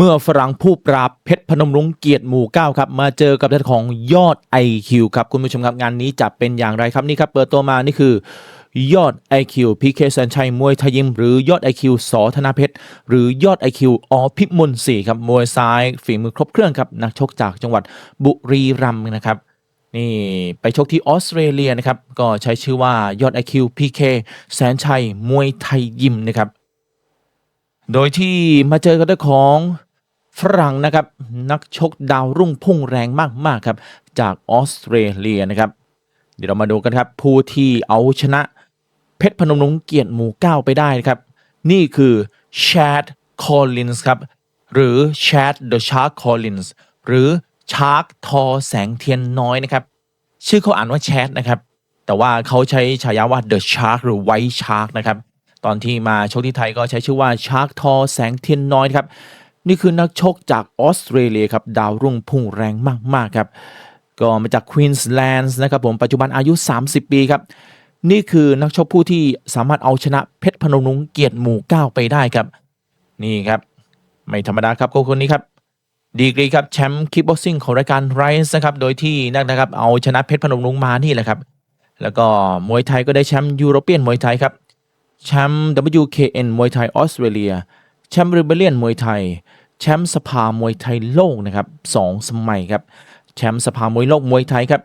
เมื่อฝรั่งผู้ปราบเพชรพนมรุ้งเกียรติหมู่เก้าครับมาเจอกับท่านของยอด IQ ครับคุณผู้ชมครับงานนี้จะเป็นอย่างไรครับนี่ครับเปิดตัวมานี่คือยอด IQ พีเคสันชัยมวยไทยยิม หรือยอด IQ สอธนาเพชร หรือยอด IQ อพิมลศรีครับมวยซ้ายฝีมือครบเครื่องครับนักชกจากจังหวัดบุรีรัมย์นะครับนี่ไปชกที่ออสเตรเลียนะครับก็ใช้ชื่อว่ายอด IQ PK แสนชัยมวยไทยยิมนะครับโดยที่มาเจอกันด้วยของ ฝรั่งนะครับนักชกดาวรุ่งพุ่งแรงมากๆครับจากออสเตรเลียนะครับ เดี๋ยวเรามาดูกันครับผู้ที่เอาชนะเพชรพนมรุ้งเกียรติหมู่เก้าไปได้นะครับ นี่คือแชดคอลลินส์ครับหรือแชดเดอะชาร์คคอลลินส์หรือชาร์คทอแสงเทียนน้อยนะครับ ชื่อเขาอ่านว่าแชดนะครับ แต่ว่าเขาใช้ฉายาว่า The Shark หรือ White Shark นะครับ ตอนที่มาชกที่ไทยก็ใช้ชื่อว่า Shark ทอแสงเทียนน้อยครับ นี่คือนักชกจากออสเตรเลียครับดาวรุ่งพุ่งแรงมาก ๆ ครับ ก็มาจากควีนส์แลนด์นะครับผมปัจจุบันอายุ 30 ปีครับ นี่คือนักชกผู้ที่สามารถเอาชนะเพชรพนมรุ้งเกียรติหมู่เก้าไปได้ครับ นี่ครับ ไม่ธรรมดาครับคนนี้ครับดีกรีครับแชมป์คิกบ็อกซิ่งของรายการไรส์นะครับโดยที่นักนะครับเอาชนะเพชรพนมรุ้งมานี่แหละครับแล้วก็มวยไทยก็ได้แชมป์ยูโรเปียนมวยไทยครับแชมป์ WKN มวยไทยออสเตรเลีย แชมป์ริเบเลียนมวยไทย แชมป์สภามวยไทยโลกนะครับสองสมัยครับ แชมป์สภามวยโลกมวยไทยครับ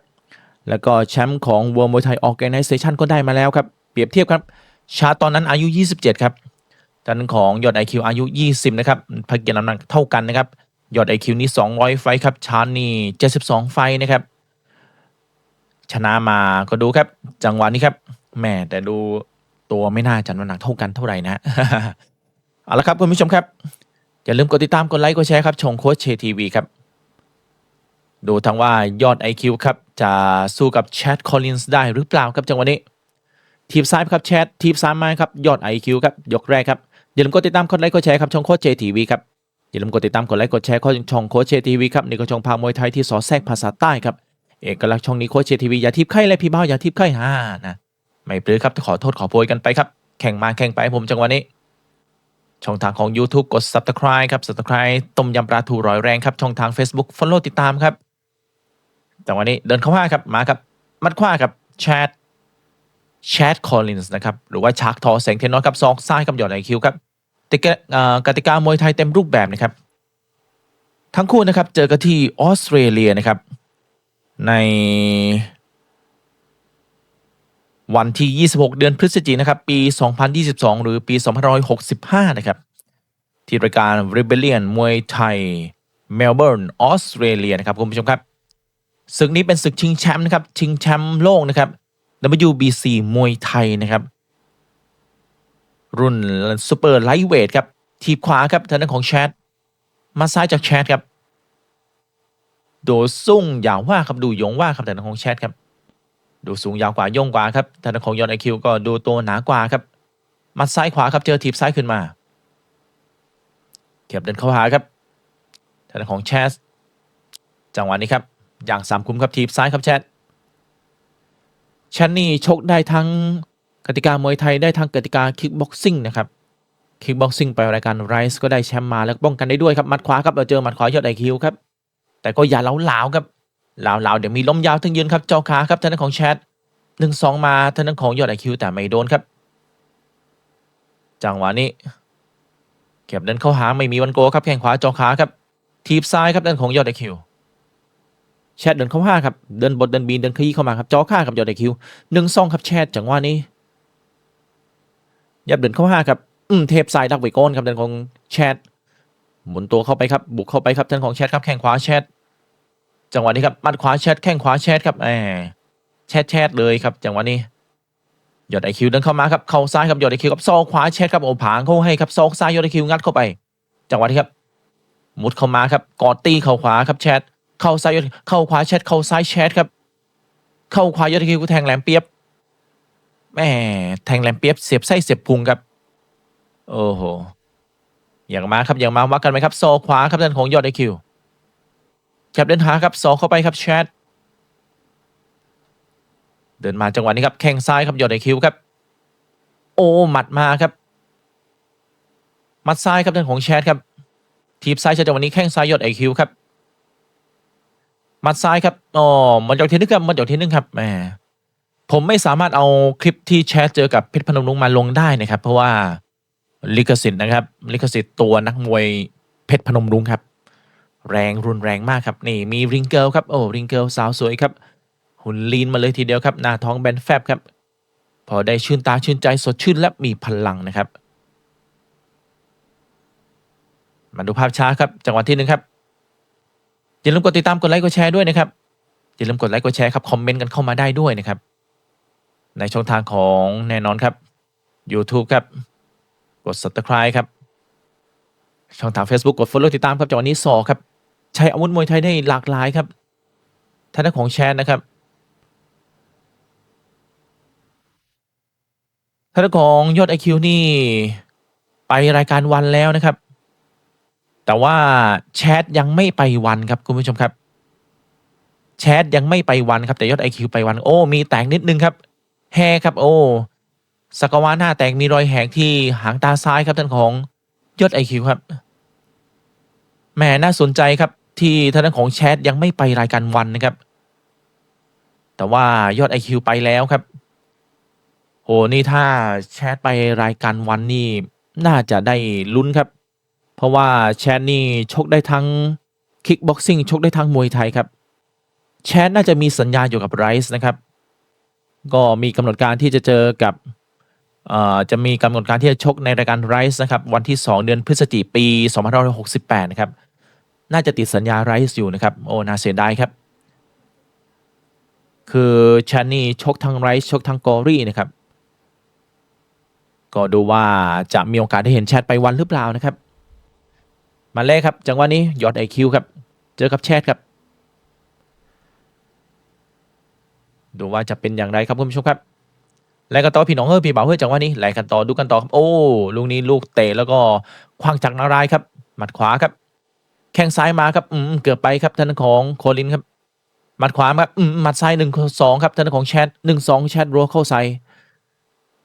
แล้วก็แชมป์ของ World Muay Thai Organization ก็ได้มาแล้วครับ เปรียบเทียบครับ ชาตอนนั้นอายุ 27 ครับด้านของยอด IQ อายุ 20 นะครับพักเกียรติน้ำหนักเท่ากันนะครับ ยอด IQ นี่200 ไฟครับ ชาร์นี่ 72 ไฟนะครับ ชนะมาก็ดูครับ จังหวะนี้ครับแม่แต่ดูตัวไม่น่าจะน้ำหนักเท่ากันเท่าไหร่นะ เอาละครับคุณผู้ชมครับอย่าลืมกดติดตามกดไลค์กดแชร์ครับชงโค้ชเชทีวีครับ ดูทั้งว่ายอด IQ ครับ จะสู้กับแชทคอลลินส์ได้หรือเปล่าครับจังหวะนี้ ทีบซ้ายครับแชททีบซ้ายมาครับ ยอด IQ ครับยกแรกครับอย่าลืมกดติดตามกดไลค์กดแชร์ครับช่องโค้ชเจทีวีครับอย่าลืมกดติดตามกดไลค์กดแชร์ข้อช่องโค้ชเจทีวีครับนี่ก็ชงพามวยไทยที่สอแทรกภาษาใต้ครับเอกลักษณ์ช่องนี้โค้ชเจทีวีอย่าทิพย์ไข่และพี่เบ้าอย่าทิพย์ไข่ฮ่านะไม่ปลื้อครับขอโทษขอโพยกันไปครับแข่งมาแข่งไปผมจังหวะนี้ ช่องทางของ YouTube กด Subscribe ครับ Subscribe ต้มยำปลาทูร้อยแรงครับช่องทาง Facebook Follow ติดตามครับจังหวะนี้เดินเข้ามาครับมาครับ มัดขวาครับแชทแชทคอลลินส์นะครับหรือว่าชักทอแสงเทียนน้อยครับซอกซ้ายกับหยอดไอคิวครับติกาเอ่กติกามวยไทยเต็มรูปแบบนะครับ ทั้งคู่นะครับเจอกันที่ออสเตรเลียนะครับใน วันที่ 26 เดือนพฤศจิกายนะครับ ปี 2022 หรือปี 2565 นะครับ ที่รายการ Rebellion มวยไทยเมลเบิร์นออสเตรเลียนะครับ คุณผู้ชมครับ ศึกนี้เป็นศึกชิงแชมป์นะครับ ชิงแชมป์โลกนะครับ WBC มวยไทยนะครับ รุ่นซูเปอร์ไลท์เวทครับ ทีบขวาครับทางด้านของแชทมาซ้ายจากแชทครับ โดซุ่งยาวว่าครับดูยงว่าครับทางด้นของแชทครับ ดูสูงยาวกว่าย่งกว่าครับทางด้านของยอนไอคิวก็ดูตัวหนากว่าครับมัดซ้ายขวาครับเจอทีบซ้ายขึ้นมาเก็บเดินเข้าหาครับทางด้านของแชทจังหวะนี้ครับอย่างสามคุ้มครับทีบซ้ายครับแชทแชนนี่ชกได้ทั้งกติกามวยไทยได้ทั้งกติกาคิกบ็อกซิ่งนะครับคิกบ็อกซิ่งไปรายการไรส์ก็ได้แชมป์มาแล้วป้องกันได้ด้วยครับมัดขวาครับเราเจอมัดขวายอดไอคิวครับแต่ก็อย่าเล้าหลาวๆครับ ลาวลาวๆเดี๋ยวมีล้มยาวทั้งยืนครับเจ้าขาครับทางด้านของแชทหนึ่งสองมาทางด้านของยอดไอคิวแต่ไม่โดนครับ จังหวะนี้เก็บเดินเข้าหาไม่มีวันโกครับแข้งขวาเจาขาครับ ทีบซ้ายครับด้านของยอดไอคิวแชทเดินเข้าห้าครับเดินบทเดินบีนเดินขยี้เข้ามาครับจอค่ากับยอดไอคิวหนึ่งซองครับแชทจังหวะนี้ยับเดินเข้าห้าครับอืมเทปสายดักไวโก้นครับเดินของแชทหมุนตัวเข้าไปครับ บุกเข้าไปครับเดินของแชทครับแข้งขวาแชท จังหวะนี้ครับมัดขวาแชทแข้งขวาแชทครับแหมแชทแชทเลยครับ จังหวะนี้ยอดไอคิวเดินเข้ามาครับเข่าซ้ายครับยอดไอคิวครับซอกขวาแชทครับโอผางเข้าให้ครับซอกซ้ายยอดไอคิวงัดเข้าไป จังหวะนี้ครับมุดเข้ามาครับกอดตีเข่าขวาครับแชทเข้าซ้ายยอดเข้าขวาแชทเข้าซ้ายแชทครับ เข้าขวายอดไอคิวกูแทงแหลมเปียบแหม่แทงแหลมเปียบเสียบไส้เสียบพุงครับ โอ้โหอย่างมาครับอย่างมาวัดกันไหมครับโซขวาครับด้านของยอดไอคิว แคบเดินหาครับซอกเข้าไปครับแชทเดินมาจังหวะนี้ครับแข้งซ้ายครับยอดไอคิวครับ โอ้หมัดมาครับหมัดซ้ายครับด้านของแชทครับทีบซ้ายจังหวะนี้แข้งซ้ายยอดไอคิวครับหมัดซ้ายครับอ๋อมันจอกทีนึงครับมันจอกทีนึงครับแหมผมไม่สามารถเอาคลิปที่แชทเจอกับเพชรพนมรุ้งมาลงได้นะครับ เพราะว่าลิขสิทธิ์นะครับ ลิขสิทธิ์ตัวนักมวยเพชรพนมรุ้งครับ แรงรุนแรงมากครับนี่มีริงเกิลครับโอ้ริงเกิลสาวสวยครับ หุ่นลีนมาเลยทีเดียวครับ หน้าท้องแบนแฟบครับ พอได้ชื่นตาชื่นใจสดชื่นและมีพลังนะครับ มาดูภาพช้าครับ จังหวะที่หนึ่งครับอย่าลืมกดติดตามกดไลค์กดแชร์ด้วยนะครับอย่าลืมกดไลค์กดแชร์ครับคอมเมนต์กันเข้ามาได้ด้วยนะครับ ในช่องทางของแน่นอนครับ YouTube ครับ กด subscribe ครับ ช่องทาง Facebook กด follow ติดตามครับจังหวะนี้สอครับ ใช้อาวุธมวยไทยได้หลากหลายครับท่านของแชร์นะครับท่านของยอดไอคิวนี่ ไปรายการวันแล้วนะครับ แต่ว่าแชทยังไม่ไปวันครับคุณผู้ชมครับ แชทยังไม่ไปวันครับแต่ยอดไอคิวไปวันโอ้มีแตกนิดนึงครับ แฮครับโอ้สกวาหน้าแตกมีรอยแหกที่หางตาซ้ายครับท่านของยอดไอคิวครับแหมน่าสนใจครับ ที่ท่านของแชทยังไม่ไปรายการวันนะครับ แต่ว่ายอดไอคิวไปแล้วครับ โห นี่ถ้าแชทไปรายการวันนี่น่าจะได้ลุ้นครับ เพราะว่าแชทนี่ชกได้ทั้งคิกบ็อกซิ่งชกได้ทั้งมวยไทยครับ แชทน่าจะมีสัญญาอยู่กับไรส์นะครับ ก็มีกำหนดการที่จะเจอกับเอ่อจะมีกำหนดการที่จะชกในรายการไรส์นะครับ วันที่ 2 เดือนพฤศจิกปี 2568 นะครับ น่าจะติดสัญญาไรส์อยู่นะครับ โอ้น่าเสียดายครับ คือแชทนี่ชกทั้งไรส์ชกทั้งกอรี่นะครับ ก็ดูว่าจะมีโอกาสได้เห็นแชทไปวันหรือเปล่านะครับ มาเลยครับ จังหวะนี้ยอดไอคิวครับ เจอกับแชทครับ ดูว่าจะเป็นอย่างไรครับคุณผู้ชมครับไล่กันต่อพี่น้องเฮ้ยพี่บ่าวเฮ้ยจังหวะนี้ไล่กันต่อดูกันต่อครับโอ้ลูกนี้ลูกเตะแล้วก็คว้างจากนารายครับ หมัดขวาครับ แข้งซ้ายมาครับ อืมเกือบไปครับท่านของโคลินครับหมัดขวาครับอืมหมัดซ้ายหนึ่งสองครับท่านของแชทหนึ่งสองแชทรัวเข้าใส่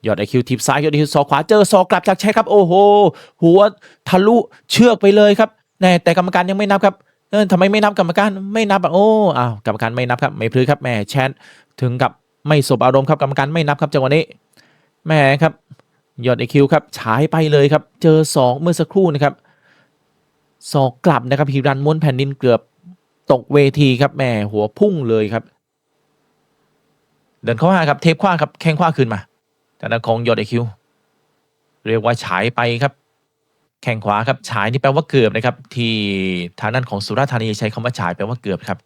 ยอดไอคิวทีบซ้ายยอดไอคิวศอกขวาเจอศอกกลับจากแชทครับ โอ้โห หัวทะลุเชือกไปเลยครับแน่แต่กรรมการยังไม่นับครับเออทำไมไม่นับกรรมการไม่นับอะโอ้อ้าวกรรมการไม่นับครับ ไม่พลือครับแหม่แชทถึงกับไม่สบอารมณ์ครับกรรมการไม่นับครับจังหวะนี้แหม่ครับยอดไอคิวครับฉายไปเลยครับ เจอศอกเมื่อสักครู่นะครับ ศอกกลับนะครับฮิรันม้วนแผ่นดินเกือบตกเวทีครับแหม่หัวพุ่งเลยครับ เดินเข้ามาครับเทปขว้าครับแข้งขว้าคืนมาจานั้นของยอดไอคิวเรียกว่าฉายไปครับ แข่งขวาครับฉายนี่แปลว่าเกือบนะครับ ที่ทางด้านของสุราธานีใช้คำว่าฉายแปลว่าเกือบครับ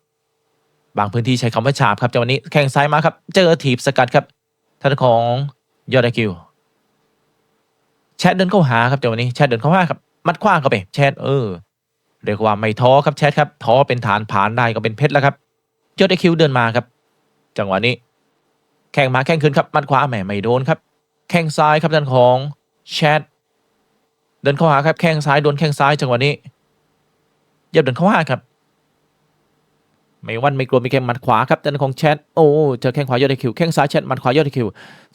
บางพื้นที่ใช้คำว่าฉาบครับจังหวะนี้แข่งซ้ายมาครับ เจอถีบสกัดครับทางด้านของยอดไอคิวแชทเดินเข้าหาครับจังหวะนี้แชทเดินเข้าหาครับ มัดขว้างเข้าไปแชทเออ เรียกว่าไม่ท้อครับแชทครับท้อเป็นฐานผ่านได้ก็เป็นเพชรแล้วครับยอดไอคิวเดินมาครับ จังหวะนี้ แข่งมาแข่งคืนครับมัดขวาแหมไม่โดนครับ แข้งซ้ายครับด้านของแชทเดินเข้าหาครับแข้งซ้ายโดนแข้งซ้ายจังหวะนี้ยับเดินเข้าหาครับ ไม่วันไม่กลัวมีแข้งมัดขวาครับด้านของแชทโอ้เจอแข้งขวายอดไอคิวแข้งซ้ายแชทมัดขวายอดไอคิว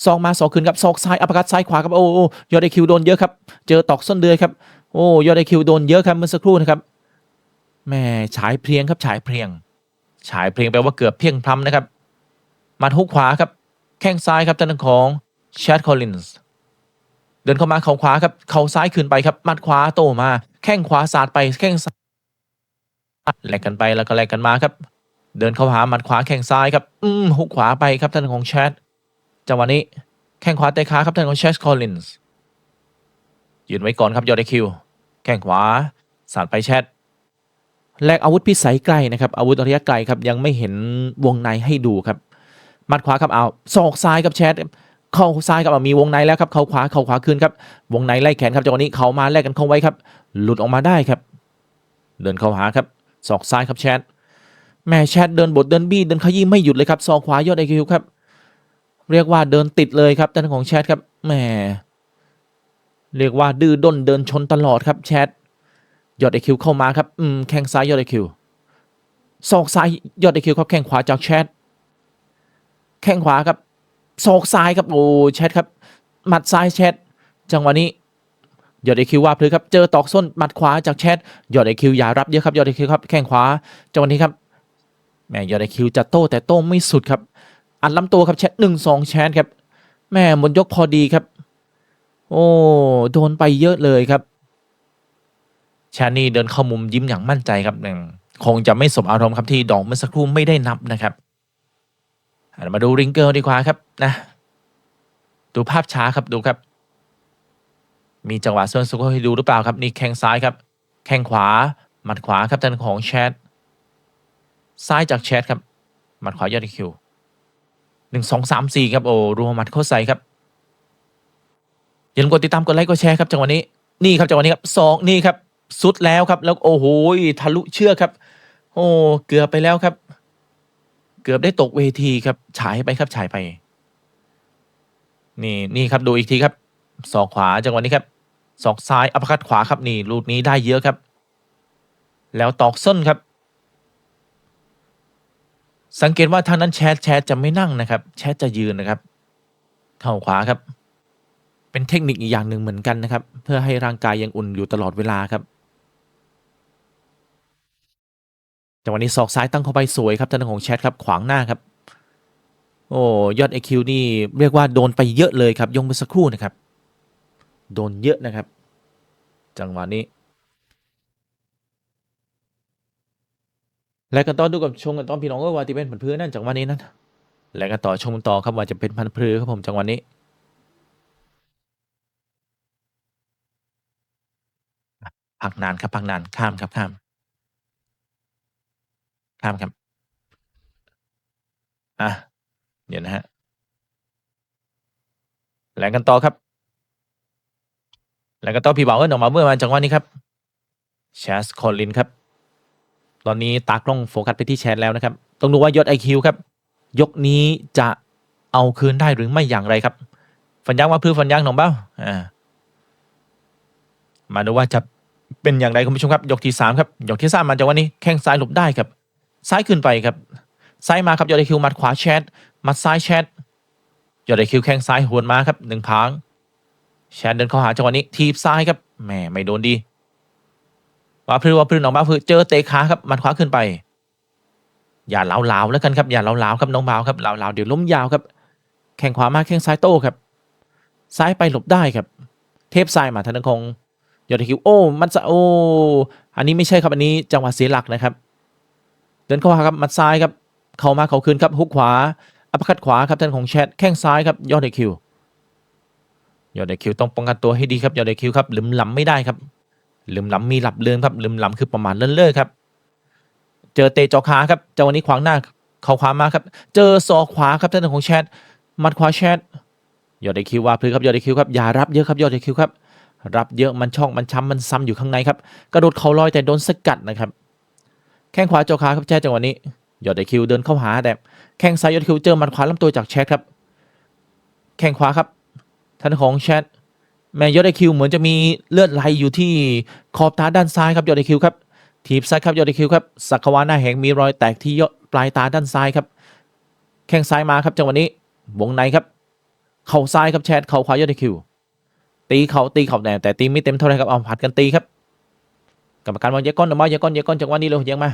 ซอกมาซอกคืนครับซอกซ้ายอัปคัตซ้ายขวาครับโอ้โอ้ยอดไอคิวโดนเยอะครับ เจอตอกส้นเดือยครับ โอ้ยอดไอคิวโดนเยอะครับเมื่อสักครู่นะครับแม่ฉายเพลียงครับฉายเพลียง ฉายเพลียงแปลว่าเกือบเพียงพล้ำนะครับมัดฮุกขวาครับ แข้งซ้ายครับด้านของแชทคอลลินส์เดินเข้ามาเข่าขวาครับเข่าซ้ายคืนไปครับมัดขวาโตมา แข้งขวาสาดไปแข้งซ้ายแลกกันไปแล้วก็แลกกันมาครับ เดินเข้าหามัดขวาแข้งซ้ายครับ อืมหุกขวาไปครับท่านของแชทจังหวะนี้แข้งขวาเตะขาครับท่านของแชทคอลลินส์ยืนไว้ก่อนครับยอดไอคิว แข้งขวาสาดไปแชทแลกอาวุธพิสัยไกลนะครับ อาวุธระยะไกลครับยังไม่เห็นวงในให้ดูครับมัดขวาครับเอาศอกซ้ายครับแชทเข้าซ้ายครับมีวงในแล้วครับ เข้าขวาเข้าขวาคืนครับ วงในไล่แขนครับจังหวะนี้เขามาแลกกันเข้าไว้ครับ หลุดออกมาได้ครับ เดินเข้าหาครับศอกซ้ายครับแชทแม่แชทเดินบทเดินบี้เดินขยี้ไม่หยุดเลยครับศอกขวายอดไอคิวครับ เรียกว่าเดินติดเลยครับด้านของแชทครับแหม เรียกว่าดื้อด้นเดินชนตลอดครับแชทยอดไอคิวเข้ามาครับอืมแข้งซ้ายยอดไอคิวศอกซ้ายยอดไอคิวครับแข้งขวาจากแชทแข้งขวาครับศอกซ้ายครับโอ้แชทครับหมัดซ้ายแชทจังหวะนี้ยอดไอคิวว่าพลือครับเจอตอกส้นหมัดขวาจากแชทยอดไอคิวอย่ารับเยอะครับยอดไอคิวครับแข้งขวาจังหวะนี้ครับแม่ยอดไอคิวจะโต้แต่โต้ไม่สุดครับอัดลำตัวครับแชทหนึ่งสองแชทครับแม่หมดยกพอดีครับ โอ้โดนไปเยอะเลยครับแชนนี่เดินเข้ามุมยิ้มอย่างมั่นใจครับหนึ่งคงจะไม่สมอารมณ์ครับที่ดอกเมื่อสักครู่ไม่ได้นับนะครับมาดูริงเกิลดีกว่าครับนะดูภาพช้าครับดูครับ มีจังหวะเซิร์นสุกให้ดูหรือเปล่าครับนี่แข้งซ้ายครับ แข้งขวา หมัดขวาครับทางของแชทซ้ายจากแชทครับ หมัดขวายอดคิวหนึ่งสองสามสี่ครับโอ้รวมหมัดเข้าใส่ครับ อย่าลืมกดติดตามกดไลค์กดแชร์ครับจังหวะนี้นี่ครับจังหวะนี้ครับสองนี่ครับสุดแล้วครับ แล้วโอ้โหทะลุเชือกครับ โอ้เกือบไปแล้วครับ เกือบได้ตกเวทีครับฉายไปครับฉายไป นี่นี่ครับดูอีกทีครับศอกขวาจังหวะนี้ครับศอกซ้ายอัปคัดขวาครับนี่ลูกนี้ได้เยอะครับ แล้วตอกส้นครับ สังเกตว่าทางนั้นแชทแชทจะไม่นั่งนะครับ แชทจะยืนนะครับ เข่าขวาครับ เป็นเทคนิคอีกอย่างหนึ่งเหมือนกันนะครับ เพื่อให้ร่างกายยังอุ่นอยู่ตลอดเวลาครับจังหวะนี้ศอกซ้ายตั้งเข้าไปสวยครับทางด้านของแชทครับขวางหน้าครับ โอ้ยอด IQ นี่เรียกว่าโดนไปเยอะเลยครับยงเมื่อสักครู่นะครับ โดนเยอะนะครับ จังหวะนี้ และกันต่อดูกับชมกันต่อพี่น้องก็ว่าที่เป็นพันพื้นนั่นจังหวะนี้นั่นและกันต่อชมกันต่อครับว่าจะเป็นพันพื้นครับผมจังหวะนี้ พักนานครับพักนานข้ามครับข้าม ข้ามครับ อะ เดี๋ยวนะฮะแหลงกันต่อครับแหลงกันต่อพี่บ่าวเอิญออกมาเมื่อมาจังหวะนี้ครับแชสคอลลินครับ ตอนนี้ตากล้องโฟกัสไปที่แชทแล้วนะครับ ต้องดูว่ายอดไอคิวครับ ยกนี้จะเอาคืนได้หรือไม่อย่างไรครับ ฟันยางมาพื้นฟันยางหนองเบ้าอ่ามาดูว่าจะ เป็นอย่างไรคุณผู้ชมครับ ยกที่สามครับยกที่สามมาจากวันนี้แข้งซ้ายหลบได้ครับซ้ายขึ้นไปครับซ้ายมาครับยอดไอคิวมัดขวาแชทมัดซ้ายแชทยอดไอคิวแข้งซ้ายหวนมาครับหนึ่งพางแชทเดินเข้าหาจังหวะนี้ทีบซ้ายครับแหมไม่โดนดีว่าพลือว่าพลือน้องบ้าพลือเจอเตะขาครับมัดขวาขึ้นไป อย่าเล้าลาแล้วกันครับอย่าเล้าลาครับน้องบ่าวครับเล้าลาเดี๋ยวล้มยาวครับ แข้งขวามาแข้งซ้ายโต้ครับ ซ้ายไปหลบได้ครับ เทปซ้ายมาทางด้านของ ยอดไอคิวโอ้มันจะโออันนี้ไม่ใช่ครับอันนี้จังหวะเสียหลักนะครับ เดินเข้าหาครับมัดซ้ายครับ เข้ามาเขาคืนครับฮุกขวาอัปคัดขวาครับท่านของแชทแข้งซ้ายครับยอดไอคิวยอดไอคิวต้องป้องกันตัวให้ดีครับยอดไอคิวครับลืมหลำไม่ได้ครับลืมหลำมีหลับเลือนครับลืมหลำคือประมาณเลื่อนเลื่อครับเจอเตะจอขาครับจังหวะนี้ขวางหน้าเขาขวามาครับ เจอศอกขวาครับท่านของแชทมัดขวาแชทยอดไอคิวว่าพื้นครับยอดไอคิวครับอย่ารับเยอะครับยอดไอคิวครับ รับเยอะมันช่องมันช้ำมันซ้ำอยู่ข้างในครับกระโดดเข่าลอยแต่โดนสกัดนะครับ แข้งขวาเจาขาครับแชทจังหวะนี้ยอดไอคิวเดินเข้าหาแต่แข้งซ้ายยอดไอคิวเจอมัดขวาลำตัวจากแชทครับ แข้งขวาครับท่านของแชทแม่ยอดไอคิวเหมือนจะมีเลือดไหลอยู่ที่ขอบตาด้านซ้ายครับยอดไอคิวครับทีบซ้ายครับยอดไอคิวครับสักขวาหน้าแหงมีรอยแตกที่ยอดปลายตาด้านซ้ายครับ แข้งซ้ายมาครับจังหวะนี้วงในครับ เข่าซ้ายครับแชทเข่าขวายอดไอคิว ตีเขาตีเขาแต่แต่ตีไม่เต็มเท่าไหรครับเอาผัดกันตีครับกรรมการมองแยกก้อนออกมาแยกก้อนแยกก้อนจังหวะนี้เร็วยังมา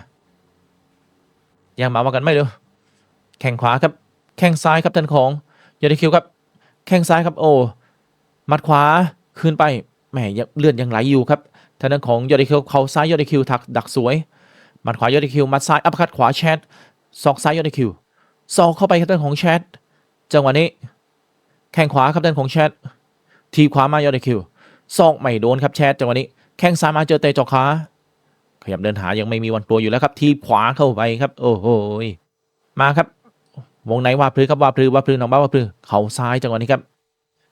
ยังมาว่ากันไม่เร็วแข้งขวาครับแข้งซ้ายครับท่านของยอดคิวครับแข้งซ้ายครับโอ้หมัดขวาขึ้นไปแหมเลือดยังไหลอยู่ครับท่านของยอดคิวเขาซ้ายยอดคิวถักดักสวยหมัดขวายอดคิวหมัดซ้ายอัปคัดขวาแชทศอกซ้ายยอดคิวศอกเข้าไปครับท่านของแชทจังหวะนี้ แข้งขวาครับท่านของแชท ทีบขวามายอดคิวซอกไม่โดนครับแชทจังหวะนี้แข้งซ้ายมาเจอเตะจอกขาขยับเดินหายังไม่มีวันตัวอยู่แล้วครับทีบขวาเข้าไปครับ โอ้โหยมาครับ วงไหนว่าพลือครับว่าพลือว่าพลือน้องบ้าว่าพลือเข่าซ้ายจังหวะนี้ครับ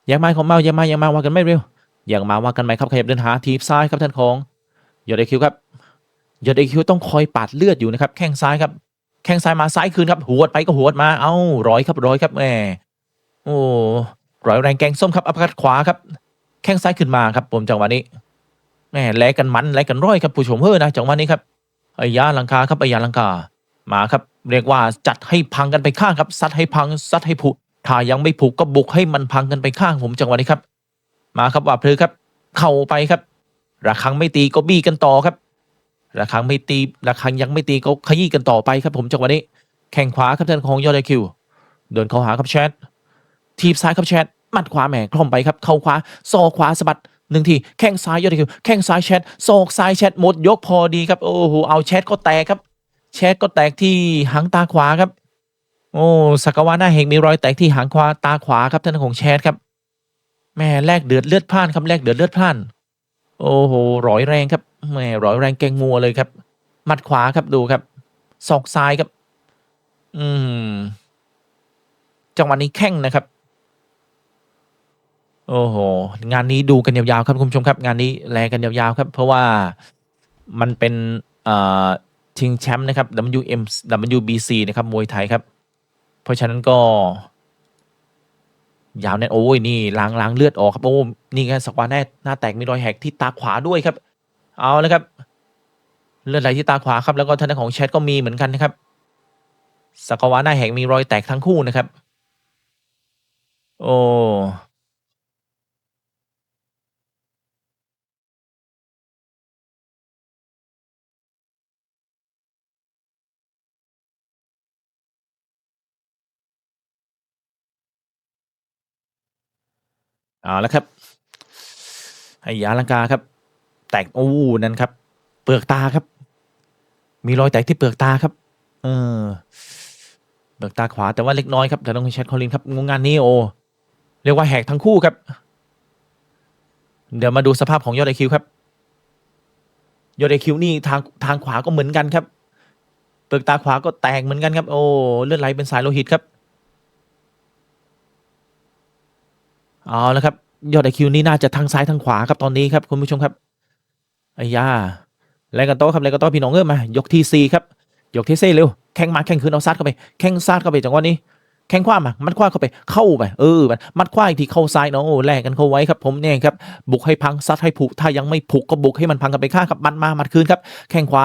ยังมาของเมายังมายังมาว่ากันไม่เร็วยังมาว่ากันไหมครับขยับเดินหาทีบซ้ายครับท่านของยอดคิวครับยอดคิวต้องคอยปาดเลือดอยู่นะครับแข้งซ้ายครับแข้งซ้ายมาซ้ายคืนครับหัวดไปก็หัวดมาเอ้าร้อยครับร้อยครับแหมโอ้ ร้อยแรงแกงส้มครับอัปคัดขวาครับ แข้งซ้ายขึ้นมาครับผมจังหวะนี้แหมแลกกันมันแลกกันร้อยครับผู้ชมเฮ้อนะจังหวะนี้ครับไอ้ยาลังกาครับไอ้ยาลังกามาครับ เรียกว่าจัดให้พังกันไปข้างครับซัดให้พังซัดให้ผุถ้ายังไม่ผุก็บุกให้มันพังกันไปข้างผมจังหวะนี้ครับ มาครับว่าเพลือครับ เข้าไปครับ ระฆังไม่ตีก็บี้กันต่อครับ ระฆังไม่ตีระฆังยังไม่ตีก็ขยี้กันต่อไปครับ ผมจังหวะนี้ แข่งขวาครับท่านของยอดไอคิวเดินเข้าหาครับแชท ทีบซ้ายครับแชทหมัดขวาแหมคล่อมไปครับเข้าขวาซอขวาสะบัดหนึ่งทีแข้งซ้ายยอดไอคิวแข้งซ้ายแชทซอกซ้ายแชทหมดยกพอดีครับโอ้โหเอาแชทก็แตกครับ แชทก็แตกที่หางตาขวาครับ โอ้สักวาหน้าเฮงมีรอยแตกที่หางขวาตาขวาครับท่านของแชทครับแม่แลกเดือดเลือดพล่านครับแลกเดือดเลือดพล่าน โอ้โหร้อยแรงครับแม่ร้อยแรงแกงงัวเลยครับหมัดขวาครับดูครับศอกซ้ายครับ อืมจังหวะนี้แข้งนะครับ โอ้โห งานนี้ดูกันยาวๆครับคุณผู้ชมครับ งานนี้แลกันยาวๆครับ เพราะว่ามันเป็นชิงแชมป์นะครับ WM WBC นะครับมวยไทยครับ เพราะฉะนั้นก็ ยาวแน่โอ้ยนี่ล้างล้างเลือดออกครับโอ้นี่ไงสักวันแน่หน้าแตกมีรอยแหกที่ตาขวาด้วยครับ เอาแล้วครับ เลือดไหลที่ตาขวาครับแล้วก็ทางด้านของแชทก็มีเหมือนกันนะครับสักวาหน้าแหกมีรอยแตกทั้งคู่นะครับ โอ้ เอาแล้วครับไอ้ยาลังกาครับ แตกโอ้นั่นครับ เปลือกตาครับ มีรอยแตกที่เปลือกตาครับ เออเปลือกตาขวาแต่ว่าเล็กน้อยครับแต่ต้องแชทคอลินครับงานนี้โอเรียกว่าแหกทั้งคู่ครับ เดี๋ยวมาดูสภาพของยอดไอคิวครับยอดไอคิวนี่ทางทางขวาก็เหมือนกันครับ เปลือกตาขวาก็แตกเหมือนกันครับ โอ้เลือดไหลเป็นสายโลหิตครับ เอาแล้วครับ ยอดไอคิวนี่น่าจะทางซ้ายทางขวาครับตอนนี้ครับคุณผู้ชมครับไอ้ยาแรงกันโต๊ะครับแรงกันโต๊ะพี่น้องเอ้ยมายกที่สี่ครับ ยกที่สี่เร็วแข่งมาแข่งคืนเอาซัดเข้าไปแข่งซัดเข้าไปจังหวะนี้แข้งขวามา มัดขวาเข้าไป เข้าไป เออ มัน มัดขวาอีกทีเข้าซ้ายเนาะโอ้แลกกันเข้าไว้ครับ ผมเนี่ยครับ บุกให้พัง ซัดให้ผุถ้ายังไม่ผุก็บุกให้มันพังกันไปข้างครับ มัดมา มัดคืนครับ แข้งขวา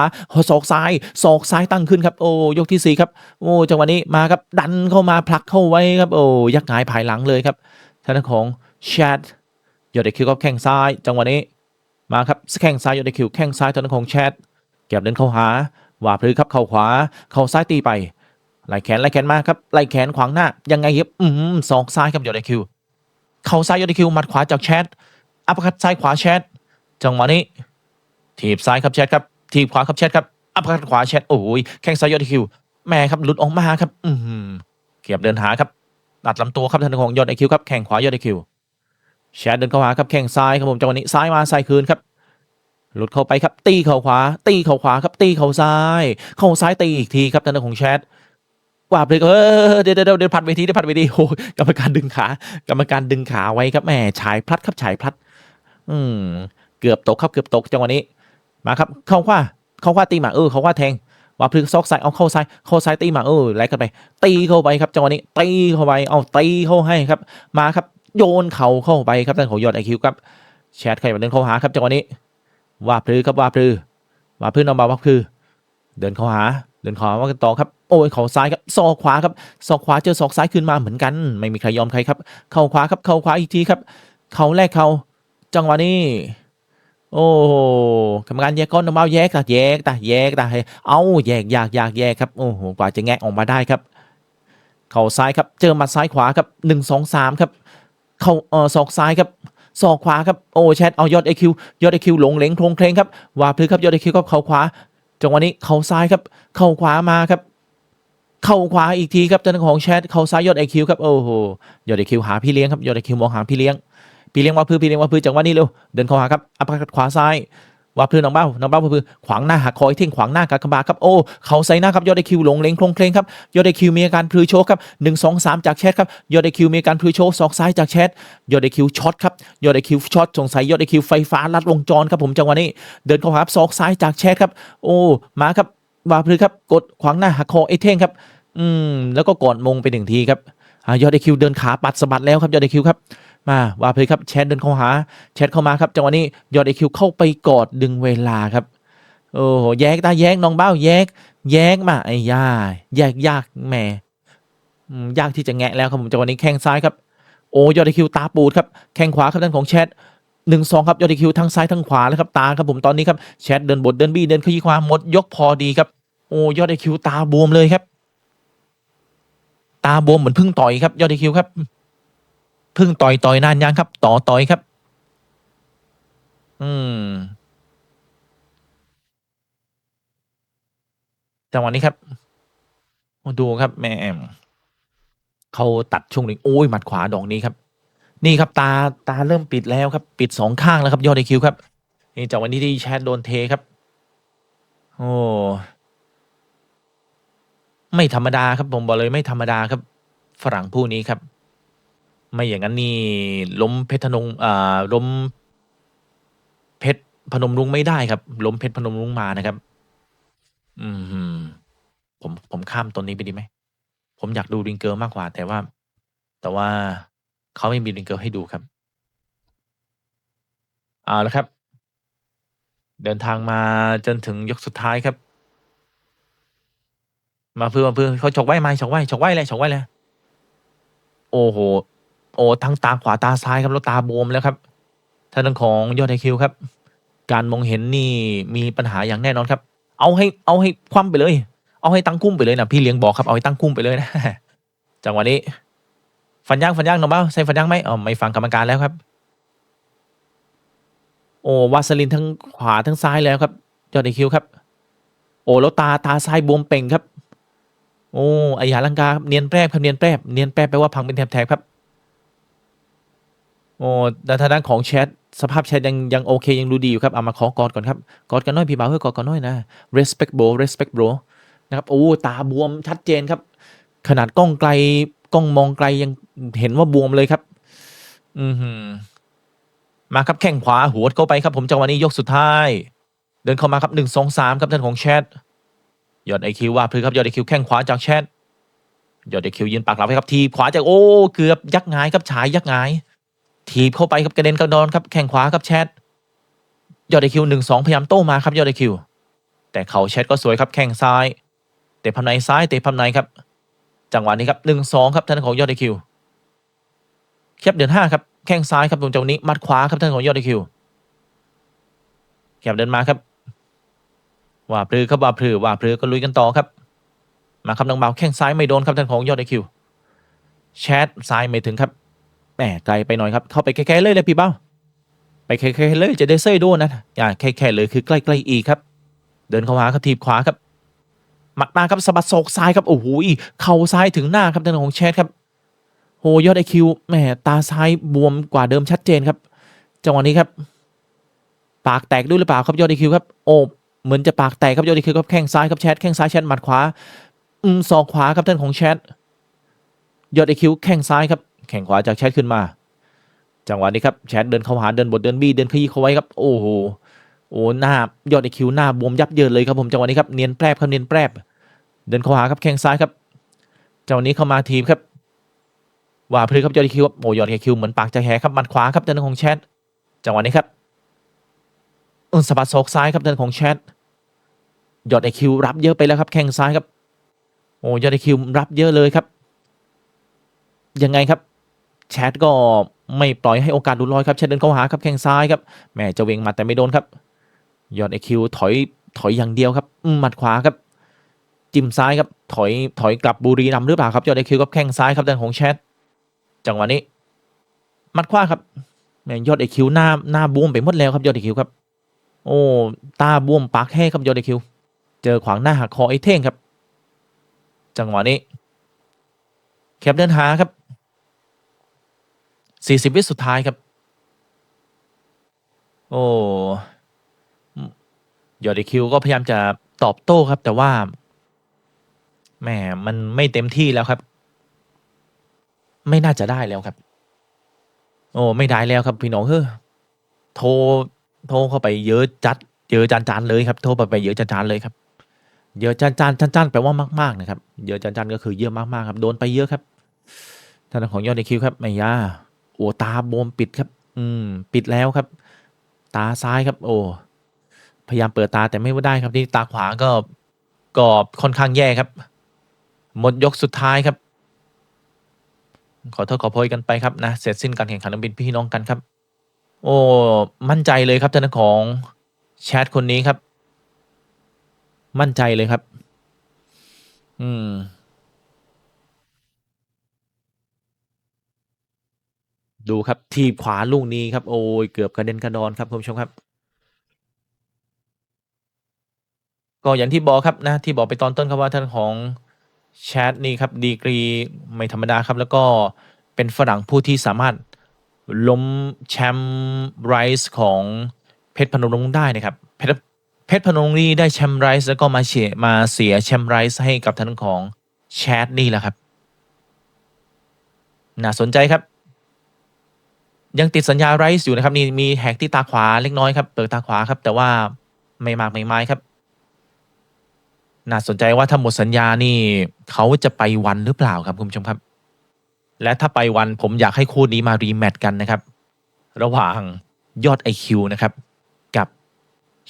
ศอกซ้าย ศอกซ้ายตั้งขึ้นครับ โอ้ ยกที่สี่ครับ โอ้ จังหวะนี้มาครับ ดันเข้ามา ผลักเข้าไว้ครับ โอ้ ยักหงายภายหลังเลยครับ ทางด้านของแชทยอดเดคิวก็แข้งซ้ายจังหวะนี้มาครับแข้งซ้ายยอดเดคิวแข้งซ้ายทางด้านของแชทเก็บเดินเข้าหาว่าพลือครับเข้าขวาเข้าซ้ายตีไปไหลแขนไหลแขนมาครับไหลแขนขวางหน้ายังไงครับอืมสองซ้ายครับยอดไอคิวเข่าซ้ายยอดไอคิวหมัดขวาจากแชทอัปคัดซ้ายขวาแชทจังหวะนี้ถีบซ้ายครับแชทครับถีบขวาครับแชทครับอัปคัดขวาแชทโอ้ยแข้งซ้ายยอดไอคิวแม่ครับหลุดออกมาครับ อืมเกียบเดินหาครับ ตัดลำตัวครับทางของยอดไอคิวครับแข้งขวายอดไอคิวแชทเดินเข้าหาครับแข้งซ้ายครับผมจังหวะนี้ซ้ายมาซ้ายคืนครับหลุดเข้าไปครับ ตีเข่าขวา ตีเข่าขวาครับ ตีเข่าซ้าย เข่าซ้ายตีอีกทีครับทางของแชทกว่าบเลยเออเดี๋ยวเดี๋ยวเดี๋ยวพัดเวทีเดี๋ยวพัดเวทีโอ้ยกรรมการดึงขากรรมการดึงขาไว้ครับแหมฉายพลัดครับฉายพลัด อืมเกือบตกครับเกือบตกจังหวะนี้ มาครับ เข้าขวาเข้าขวาตีมาเออเข้าขวาแทง ว่าพลึกซอกซ้ายเอาเข้าซ้ายเข้าซ้ายตีมาเออไล่กันไป ตีเข้าไปครับจังหวะนี้ตีเข้าไปเอาตีเข้าให้ครับ มาครับโยนเข่าเข้าไปครับท่านของยอดไอคิวครับแชทใครมาเดินเข้าหาครับจังหวะนี้ว่าพลือครับว่าพลือว่าพลือนำมาว่าพลือเดินเข้าหาเดินข้าหาว่ากันต่อครับโอ้ยเข่าซ้ายครับศอกขวาครับศอกขวาเจอศอกซ้ายขึ้นมาเหมือนกัน ไม่มีใครยอมใครครับ เข่าขวาครับเข่าขวาอีกทีครับ เข่าแรกเข่าจังหวะนี้ โอ้โหกรรมการแยกก้อนน้ำเมาแยกตาแยกตาแยกตาให้เอาแยกอยากอยากแยกครับโอ้โหกว่าจะแงะออกมาได้ครับ เข่าซ้ายครับ เจอหมัดซ้ายขวาครับหนึ่งสองสามครับ เข่าเออศอกซ้ายครับศอกขวาครับโอ้แชทเอายอดไอคิวยอดไอคิวหลงเหลงโครงเคลงครับวาพลึกครับยอดไอคิวก็เข่าขวาจังหวะนี้เข่าซ้ายครับ เข่าขวามาครับ เข่าขวาอีกทีครับทางด้าของแชทเข่าซ้ายยอดไอคิวครับโอ้โหยอดไอคิวหาพี่เลี้ยงครับยอดไอคิวมองหาพี่เลี้ยง พี่เลี้ยงว่าพื้นพี่เลี้ยงว่าพื้นจังหวะนี้เร็วเดินเข้าหาครับอัปคัดขวาซ้ายว่าพื้นน้องเบ้าน้องเบ้าพื้นขวางหน้าหักคอยเท่งขวางหน้ากากบาครับโอ้เขาใส่หน้าครับยอดไอคิวหลงเลงโครงเคลงครับยอดไอคิวมีอาการพลือโชกครับหนึ่งสองสามจากแชทครับยอดไอคิวมีอาการพลือโชกศอกซ้ายจากแชทยอดไอคิวช็อตครับยอดไอคิวช็อตสงสัยยอดไอคิวไฟฟ้าลัดวงจรครับผมจังหวะนี้เดินเข้าหาศอกซ้ายจากแชทครับโอ้มาครับว่าพลือครับกดขวางหน้าหักคอไอเท่งครับอืมแล้วก็กอดมงไปหนึ่งทีครับยอดไอคิวเดินขาปัดสะบัดแล้วครับยอดไอคิวครับ มาว่าเพลครับแชทเดินเข้าหาแชทเข้ามาครับจังหวะนี้ยอดไอคิวเข้าไปกอดดึงเวลาครับโอ้โหแยกตาแยกน้องเบ้าแยก แยกมาไอ้ย่าแยกยากแหมยากที่จะแงะแล้วครับผมจังหวะนี้แข้งซ้ายครับโอ้ยอดไอคิวตาปูดครับแข้งขวาครับด้านของแชทหนึ่งสองครับยอดคิวทั้งซ้ายทั้งขวาแล้วครับตาครับผมตอนนี้ครับแชทเดินบทเดินบี้เดินขยี้ขวาหมดยกพอดีครับโอ้ยอดคิวตาบวมเลยครับ ตาบวมเหมือนพึ่งต่อยครับยอดคิวครับ พึ่งต่อยต่อยนานยังครับ ต่อต่อยครับ อืมจังหวะนี้ครับดูครับ แม่เขาตัดช่วงหนึ่งโอ้ยหมัดขวาดอกนี้ครับ นี่ครับตาตาเริ่มปิดแล้วครับ ปิดสองข้างแล้วครับ ยอดไอคิวครับนี่จากวันนี้ที่แชทโดนเทครับ โอ้ไม่ธรรมดาครับผมบอกเลยไม่ธรรมดาครับ ฝรั่งผู้นี้ครับ ไม่อย่างนั้นนี่ล้มเพชรธนงอ่าล้ม เพชรพนมรุ้งไม่ได้ครับ ล้มเพชรพนมรุ้งมานะครับ อืมผมผมข้ามตัวนี้ไปดีไหม ผมอยากดูริงเกิลมากกว่า แต่ว่า แต่ว่าเขาไม่มีริงเกิลให้ดูครับเอาละครับ เดินทางมาจนถึงยกสุดท้ายครับ มาเพื่อมาเพื่อเขาฉกไว้ไม้ฉกไว้ฉกไว้เลยฉกไว้เลยโอ้โห โอ้ทั้งตาขวาตาซ้ายครับแล้วตาบวมแล้วครับท่านของยอดไอคิวครับ การมองเห็นนี่มีปัญหาอย่างแน่นอนครับ เอาให้เอาให้คว่ำไปเลย เอาให้ตั้งคุ้มไปเลยนะพี่เลี้ยงบอกครับเอาให้ตั้งคุ้มไปเลยนะจังหวะนี้ฟันย่างฟันย่างหนอเบ้าใส่ฟันย่างไหมอ๋อไม่ฟังกรรมการแล้วครับ โอ้วาสลินทั้งขวาทั้งซ้ายแล้วครับ ยอดไอคิวครับ โอ้แล้วตาตาซ้ายบวมเป่งครับ โอ้อายาลังกาครับเนียนแปรบครับเนียนแปรบเนียนแปรบแปลว่าพังเป็นแถบๆครับ โอ้แต่ทางด้านของแชทสภาพแชทยังยังโอเคยังดูดีอยู่ครับ เอามาขอกอดก่อนครับ กอดกันหน่อยพี่บ่าวเฮ้ยกอดกันหน่อยนะ respect bro respect bro นะครับโอ้ตาบวมชัดเจนครับ ขนาดกล้องไกลกล้องมองไกลยังเห็นว่าบวมเลยครับ อือหือมาครับแข้งขวาหัวเข้าไปครับ ผมจังหวะนี้ยกสุดท้าย เดินเข้ามาครับหนึ่งสองสามครับท่านของแชทยอดไอคิวว่าพื้นครับยอดไอคิวแข้งขวาจากแชทยอดไอคิวยืนปากหลับไว้ครับทีขวาจากโอ้เกือบยักงายครับฉายยักงาย ถีบเข้าไปครับกระเด็นกระดอนครับแข้งขวาครับแชทยอดไอคิวหนึ่งสองพยายามโต้มาครับยอดไอคิวแต่เขาแชทก็สวยครับแข้งซ้ายเตะพับในซ้ายเตะพับในครับ จังหวะนี้ครับหนึ่งสองครับท่านของยอดไอคิวแคบเดือนห้าครับแข้งซ้ายครับตรงจังหวะนี้มัดขวาครับท่านของยอดไอคิวแคบเดินมาครับว่าพลือครับว่าพลือว่าพลือก็ลุยกันต่อครับ มาครับน้องเบาแข้งซ้ายไม่โดนครับท่านของยอดไอคิวแชทซ้ายไม่ถึงครับ แหมไกลไปหน่อยครับ เข้าไปแค่ๆเลยเลยพี่เบ้า ไปแค่ๆเลยจะได้เซ่ด้วยนะอย่าแค่ๆเลยคือใกล้ๆอีกครับ เดินเข้าหาครับทีบขวาครับหมัดมาครับสะบัดศอกซ้ายครับโอ้โหเข่าซ้ายถึงหน้าครับทางของแชทครับโหยอดไอคิวแหมตาซ้ายบวมกว่าเดิมชัดเจนครับจังหวะนี้ครับ ปากแตกด้วยหรือเปล่าครับยอดไอคิวครับโอ้เหมือนจะปากแตกครับยอดไอคิวครับแข้งซ้ายครับแชทแข้งซ้ายแชทหมัดขวาอืมศอกขวาครับท่านของแชทยอดไอคิวแข้งซ้ายครับ แข่งขวาจากแชทขึ้นมา จังหวะนี้ครับแชทเดินเข้าหาเดินบทเดินบี้เดินขยี้เข้าไว้ครับโอ้โหโอ้หน้ายอดไอคิวหน้าบวมยับเยินเลยครับผมจังหวะนี้ครับเนียนแปรบครับเนียนแปรบเดินเข้าหาครับแข้งซ้ายครับจังหวะนี้เข้ามาทีมครับว่าพลือครับยอดไอคิวโอ้ยอดไอคิวเหมือนปากจะแหครับมัดขวาครับเดินของแชทจังหวะนี้ครับอืมสะบัดศอกซ้ายครับเดินของแชทยอดไอคิวรับเยอะไปแล้วครับแข้งซ้ายครับโอ้ยอดไอคิวรับเยอะเลยครับ ยังไงครับ แชทก็ไม่ปล่อยให้โอกาสดูลอยครับแชทเดินเข้าหาครับแข้งซ้ายครับแม่จะเวงมัดแต่ไม่โดนครับยอดไอคิวถอยถอยอย่างเดียวครับมหมัดขวาครับ จิ้มซ้ายครับถอยถอยกลับบุรีรัมหรือเปล่าครับยอดไอคิวกับแข้งซ้ายครับด้านของแชทจังหวะนี้มัดขวาครับแม่ยอดไอคิวหน้าหน้าบวมไปหมดแล้วครับยอดไอคิวครับ โอ้ตาบวมปากแห้งครับยอดไอคิวเจอขวางหน้าหักคอไอเท่งครับ จังหวะนี้แคปเดินหาครับ สี่สิบวิสุดท้ายครับ โอ้ยอดไอคิวก็พยายามจะตอบโต้ครับ แต่ว่าแหมมันไม่เต็มที่แล้วครับ ไม่น่าจะได้แล้วครับ โอ้ไม่ได้แล้วครับ พี่น้องเฮ้อโทรโทรเข้าไปเยอะจัด เยอะจานจานเลยครับโทรไปไปเยอะจานจานเลยครับ เยอะจานจานจานจานแปลว่ามากๆนะครับ เยอะจานจานก็คือเยอะมากๆครับ โดนไปเยอะครับท่านของยอดในคิวครับไม่ยา โอ้ตาบวมปิดครับ อืม ปิดแล้วครับ ตาซ้ายครับ โอ้พยายามเปิดตาแต่ไม่ได้ครับที่ตาขวาก็ก็ค่อนข้างแย่ครับ หมดยกสุดท้ายครับ ขอโทษขอโพยกันไปครับนะเสร็จสิ้นการแข่งขันเป็นพี่น้องกันครับ โอ้มั่นใจเลยครับทางด้านของแชทคนนี้ครับ มั่นใจเลยครับ อืม ดูครับ ทีบขวาลูกนี้ครับ โอ้ยเกือบกระเด็นกระดอนครับคุณผู้ชมครับ ก็อย่างที่บอกครับนะที่บอกไปตอนต้นครับว่าท่านของแชทนี่ครับดีกรีไม่ธรรมดาครับ แล้วก็เป็นฝรั่งผู้ที่สามารถล้มแชมป์ไรส์ของเพชรพนมรุ้งได้นะครับ เพชรเพชรพนมรุ้งนี่ได้แชมป์ไรส์แล้วก็มาเสียมาเสียแชมป์ไรส์ให้กับท่านของแชทนี่แหละครับน่าสนใจครับ ยังติดสัญญาไรส์อยู่นะครับนี่มีแหกที่ตาขวาเล็กน้อยครับเปิดตาขวาครับแต่ว่าไม่มากไม่ไม้ครับ น่าสนใจว่าถ้าหมดสัญญานี่เขาจะไปวันหรือเปล่าครับคุณผู้ชมครับ และถ้าไปวันผมอยากให้คู่นี้มารีแมตช์กันนะครับ ระหว่างยอด IQ นะครับ กับ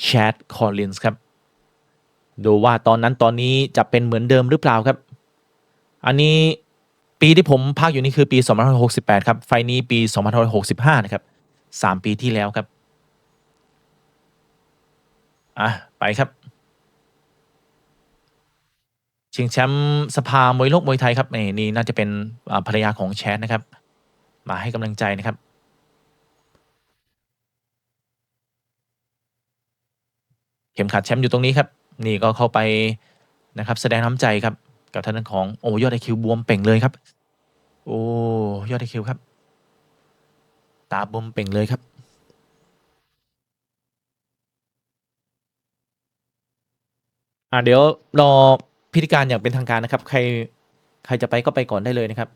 แชดคอลลินส์ครับ ดูว่าตอนนั้นตอนนี้จะเป็นเหมือนเดิมหรือเปล่าครับ อันนี้ ปีที่ผมพากอยู่นี่คือปี 2568 ครับ ไฟนี้ปี 2565 นะครับ 3 ปีที่แล้วครับ อะ ไปครับ ชิงแชมป์สภามวยโลกมวยไทยครับนี่นี่น่าจะเป็นภรรยาของแชทนะครับ มาให้กำลังใจนะครับเข็มขัดแชมป์อยู่ตรงนี้ครับ นี่ก็เข้าไปนะครับ แสดงน้ำใจครับ กับท่านของโอ้ยอดไอคิวบวมเป่งเลยครับ โอ้ยอดไอคิวครับ ตาบวมเป่งเลยครับอ่าเดี๋ยวรอพิธีการอย่างเป็นทางการนะครับ ใครใครจะไปก็ไปก่อนได้เลยนะครับ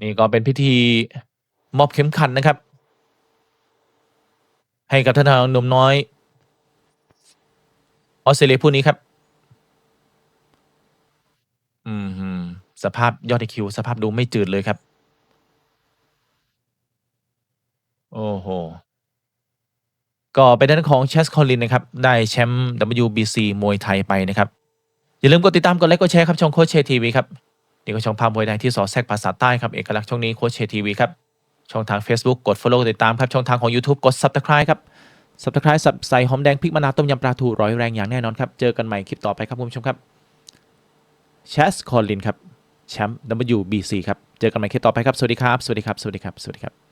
นี่ก็เป็นพิธีมอบเข็มขัดนะครับ ให้กับท่านทางหนุ่มน้อย ออสเตรเลียผู้นี้ครับ อืมสภาพยอดไอคิวสภาพดูไม่จืดเลยครับ โอ้โห ก็เป็นด้านของเชสคอลลินนะครับ ได้แชมป์ WBC มวยไทยไปนะครับ อย่าลืมกดติดตามกดไลค์กดแชร์ครับช่องโคชเชทีวีครับนี่ก็ช่องภาพมวยไทยที่สอดแทรกภาษาใต้ครับ เอกลักษณ์ช่องนี้โคชเชทีวีครับ ช่องทาง Facebook กด Follow ติดตามครับช่องทางของ YouTube กด Subscribe ครับ Subscribe สับใส่หอมแดงพริกมะนาวต้มยำปลาทูร้อยแรงอย่างแน่นอนครับเจอกันใหม่คลิปต่อไปครับคุณผู้ชมครับเชสคอลลินครับแชมป์ WBC ครับเจอกันใหม่คลิปต่อไปครับสวัสดีครับสวัสดีครับสวัสดีครับสวัสดีครับ